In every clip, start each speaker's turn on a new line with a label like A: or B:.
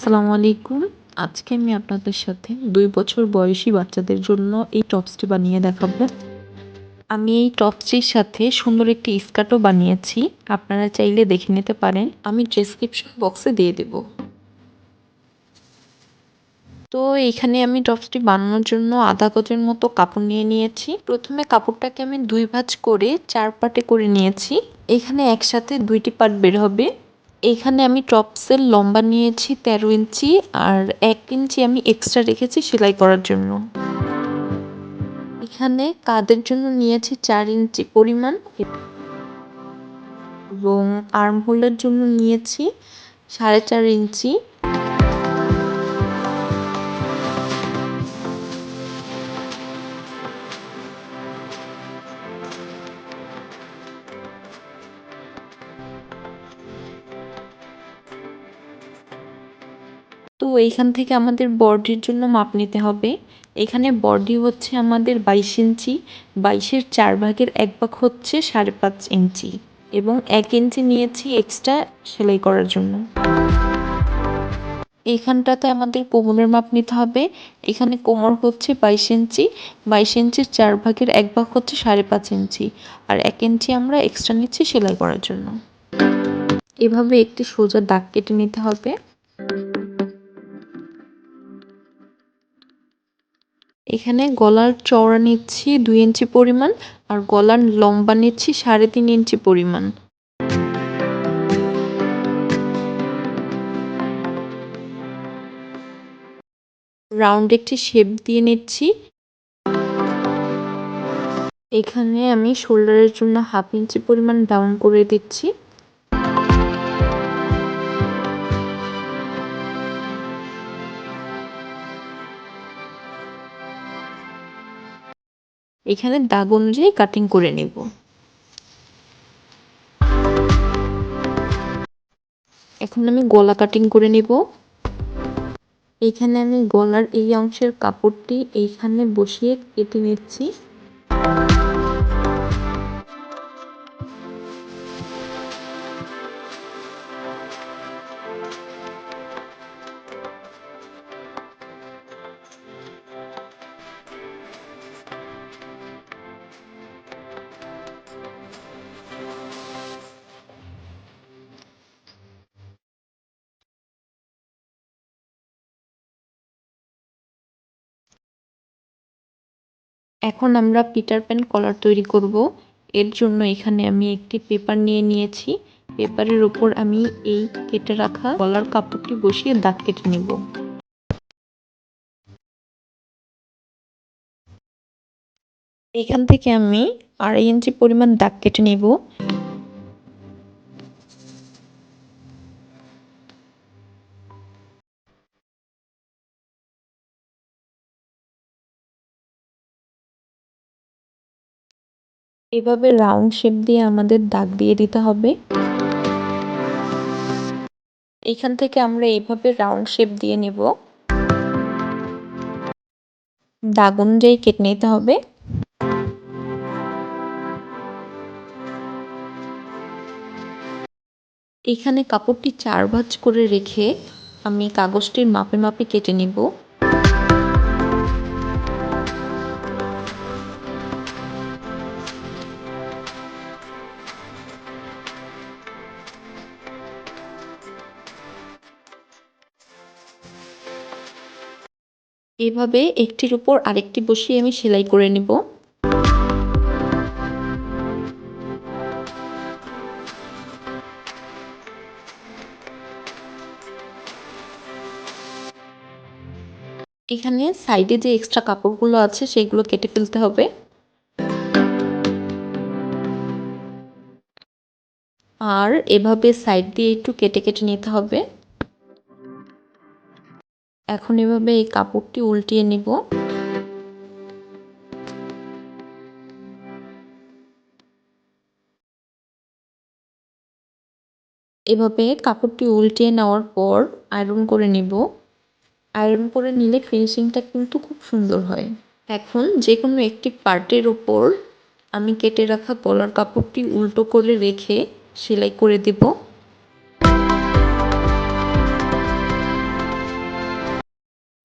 A: আসসালামু আলাইকুম। আজকে আমি আপনাদের সাথে দুই বছর বয়সী বাচ্চাদের জন্য এই টপসটি বানিয়ে দেখাবো। আমি এই টপসটির সাথে সুন্দর একটি স্কার্টও বানিয়েছি। আপনারা চাইলে দেখে নিতে পারেন। আমি ডেসক্রিপশন বক্সে দিয়ে দেব। তো এখানে আমি টপসটি বানানোর জন্য আধা গজের মতো কাপড় নিয়ে নিয়েছি। প্রথমে কাপড়টাকে আমি দুই ভাঁজ করে চার পাটে করে নিয়েছি। এখানে একসাথে দুইটি পার্ট বের হবে। এখানে আমি টপসের লম্বা নিয়েছি তেরো ইঞ্চি আর এক ইঞ্চি আমি এক্সট্রা রেখেছি সেলাই করার জন্য। এখানে কাদের জন্য নিয়েছি চার ইঞ্চি পরিমাণ। এবং আর্মহোলের জন্য নিয়েছি সাড়ে চার ইঞ্চি। তো এইখান থেকে আমাদের বডির জন্য মাপ নিতে হবে। এখানে বডি হচ্ছে আমাদের বাইশ ইঞ্চি, বাইশের চার ভাগের এক ভাগ হচ্ছে সাড়ে পাঁচ ইঞ্চি এবং এক ইঞ্চি নিয়েছি এক্সট্রা সেলাই করার জন্য। এইখানটাতে আমাদের কোমরের মাপ নিতে হবে। এখানে কোমর হচ্ছে বাইশ ইঞ্চি, বাইশ ইঞ্চির চার ভাগের এক ভাগ হচ্ছে সাড়ে পাঁচ ইঞ্চি আর এক ইঞ্চি আমরা এক্সট্রা নিচ্ছি সেলাই করার জন্য। এভাবে একটি সোজা দাগ কেটে নিতে হবে। এখানে গলার চওড়া নিচ্ছি দুই ইঞ্চি পরিমাণ আর গলার লম্বা নিচ্ছি সাড়ে তিন ইঞ্চি পরিমাণ। রাউন্ড একটি শেপ দিয়ে নিচ্ছি। এখানে আমি শোল্ডারের জন্য হাফ ইঞ্চি পরিমাণ ডাউন করে দিচ্ছি। এখানে দাগ অনুযায়ী কাটিং করে নেব। এখন আমি গলা কাটিং করে নেব। এখানে আমি গলার এই অংশের কাপড়টি এইখানে বসিয়ে কেটে নিচ্ছি। এখন আমরা পিটার প্যান কলার তৈরি করব। এর জন্য এখানে আমি একটি পেপার নিয়ে নিয়েছি। পেপারের উপর আমি এই কেটে রাখা কলার কাপড়টি বসিয়ে দাগ কেটে নেব। এখান থেকে আমি আড়াই ইঞ্চি পরিমাণ দাগ কেটে নেব। এভাবে রাউন্ড শেপ দিয়ে আমাদের দাগ দিয়ে দিতে হবে। এখান থেকে আমরা এভাবে রাউন্ড শেপ দিয়ে নেব। দাগ অনুযায়ী কেটে নিতে হবে। এখানে কাপড়টি চার ভাঁজ করে রেখে আমি কাগজটির মাপে মাপে কেটে নিব। এভাবে একটির উপর আরেকটি বসিয়ে আমি সেলাই করে নেব। এখানে সাইডে যে এক্সট্রা কাপড়গুলো আছে, সেগুলো কেটে ফেলতে হবে। আর এভাবে সাইড দিয়ে একটু কেটে কেটে নিতে হবে। এখন এভাবে এই কাপড়টি উল্টিয়ে নিব। এভাবে কাপড়টি উল্টিয়ে নেওয়ার পর আয়রন করে নিব। আয়রন করে নিলে ফিনিশিংটা কিন্তু খুব সুন্দর হয়। এখন যে কোনো একটি পার্টের ওপর আমি কেটে রাখা গলার কাপড়টি উল্টো করে রেখে সেলাই করে দেব।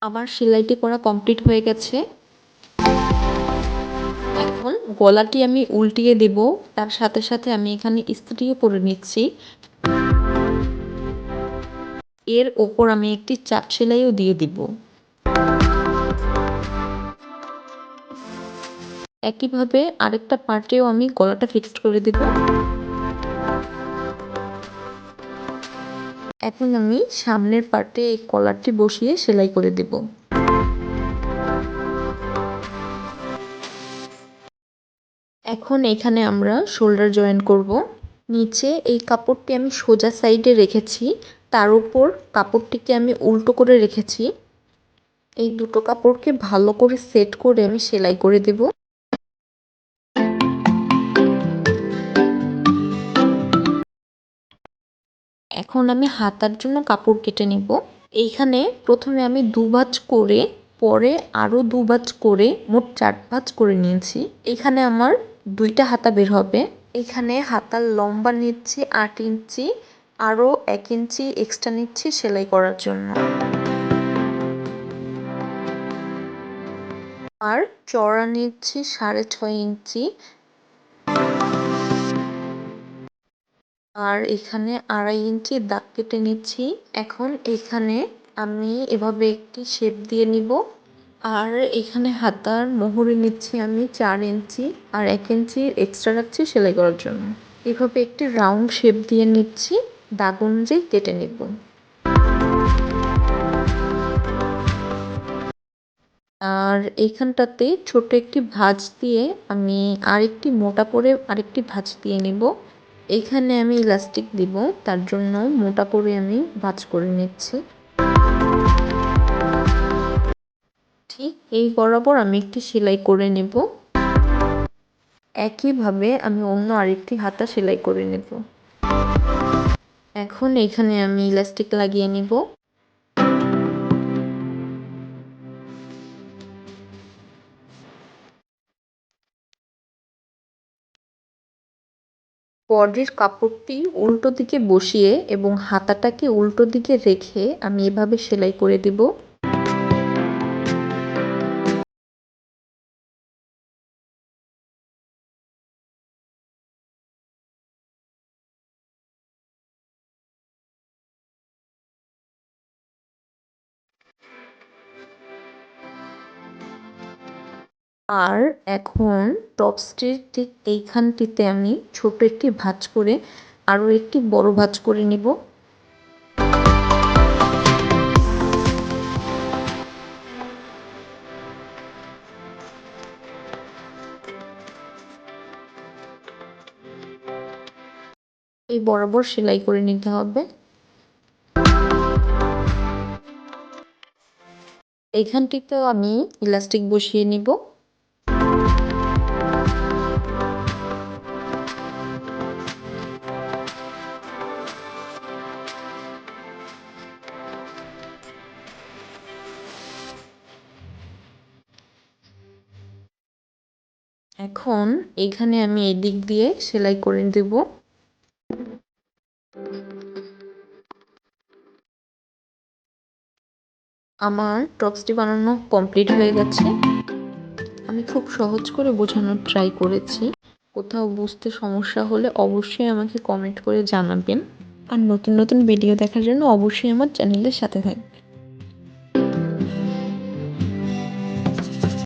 A: আমার সেলাইটি করা কমপ্লিট হয়ে গেছে। এখন গলাটি আমি উল্টিয়ে দেব, তার সাথে সাথে আমি এখানে ইস্ত্রিও পরে নিচ্ছি। এর ওপর আমি একটি চাপ সেলাইও দিয়ে দিব। একইভাবে আরেকটা পার্টেও আমি গলাটা ফিক্সড করে দেব। এখন আমি সামনের পার্টে এই কলারটি বসিয়ে সেলাই করে দেব। এখন এখানে আমরা শোল্ডার জয়েন করব। নিচে এই কাপড়টি আমি সোজা সাইডে রেখেছি। তার উপর কাপড়টিকে আমি উল্টো করে রেখেছি। এই দুটো কাপড়কে ভালো করে সেট করে আমি সেলাই করে দেব। এখন আমি হাতার জন্য কাপড় কেটে নেব। এইখানে প্রথমে আমি দু ভাঁজ করে, পরে আরও দু ভাঁজ করে, মোট চার ভাঁজ করে নিয়েছি। এখানে আমার দুইটা হাতা বের হবে। এখানে হাতার লম্বা নিচ্ছি আট ইঞ্চি আরও এক ইঞ্চি এক্সট্রা নিচ্ছি সেলাই করার জন্য। আর চড়া নিচ্ছি সাড়ে ছয় ইঞ্চি আর এখানে আড়াই ইঞ্চি দাগ কেটে নিচ্ছি। এখন এখানে আমি এভাবে একটি শেপ দিয়ে নিব। আর এখানে হাতার মোহরে নিচ্ছি আমি চার ইঞ্চি আর এক ইঞ্চি এক্সট্রা রাখছি সেলাই করার জন্য। এভাবে একটি রাউন্ড শেপ দিয়ে নিচ্ছি, দাগ অনুযায়ী কেটে নিব। আর এইখানটাতে ছোট একটি ভাঁজ দিয়ে আমি আরেকটি মোটা করে আরেকটি ভাঁজ দিয়ে নিব। এখানে আমি ইলাস্টিক দিব, তার জন্য মোটা করে আমি ভাঁজ করে নিচ্ছি। ঠিক এই বরাবর আমি একটি সেলাই করে নেব। একইভাবে আমি অন্য আরেকটি হাতা সেলাই করে নেব। এখন এখানে আমি ইলাস্টিক লাগিয়ে নিব। বডির কাপড়টি উল্টো দিকে বসিয়ে এবং হাতাটাকে উল্টো দিকে রেখে আমি এভাবে সেলাই করে দিব। আর এখন টপ টপসটির ঠিক এইখানটিতে আমি ছোট একটি ভাঁজ করে আরও একটি বড় ভাঁজ করে নিব। এই বরাবর সেলাই করে নিতে হবে। এইখানটিতেও আমি ইলাস্টিক বসিয়ে নিব। এখন এখানে আমি এদিক দিয়ে সেলাই করে দেব। আমার টপসটি বানানো কমপ্লিট হয়ে গেছে। আমি খুব সহজ করে বোঝানোর ট্রাই করেছি। কোথাও বুঝতে সমস্যা হলে অবশ্যই আমাকে কমেন্ট করে জানাবেন। আর নতুন নতুন ভিডিও দেখার জন্য অবশ্যই আমার চ্যানেলের সাথে থাকবেন।